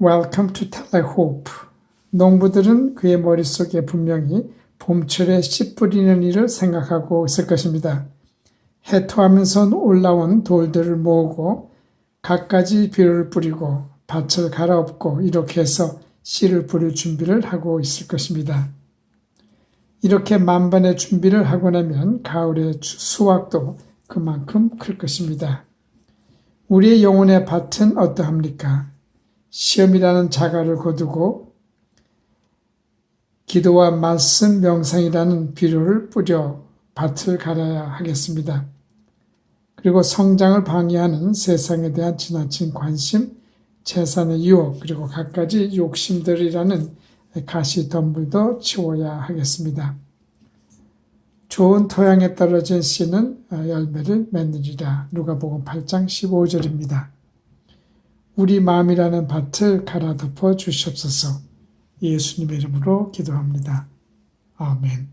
Welcome to Telehope. 농부들은 그의 머릿속에 분명히 봄철에 씨 뿌리는 일을 생각하고 있을 것입니다. 해토하면서 올라온 돌들을 모으고 갖가지 비료를 뿌리고 밭을 갈아엎고 이렇게 해서 씨를 뿌릴 준비를 하고 있을 것입니다. 이렇게 만반의 준비를 하고 나면 가을의 주- 수확도 그만큼 클 것입니다. 우리의 영혼의 밭은 어떠합니까? 시험이라는 자갈을 거두고 기도와 말씀 명상이라는 비료를 뿌려 밭을 갈아야 하겠습니다. 그리고 성장을 방해하는 세상에 대한 지나친 관심, 재산의 유혹, 그리고 갖가지 욕심들이라는 가시 덤불도 치워야 하겠습니다. 좋은 토양에 떨어진 씨는 열매를 맺느니라. 누가복음 8장 15절입니다. 우리 마음이라는 밭을 갈아 덮어 주시옵소서. 예수님의 이름으로 기도합니다. 아멘.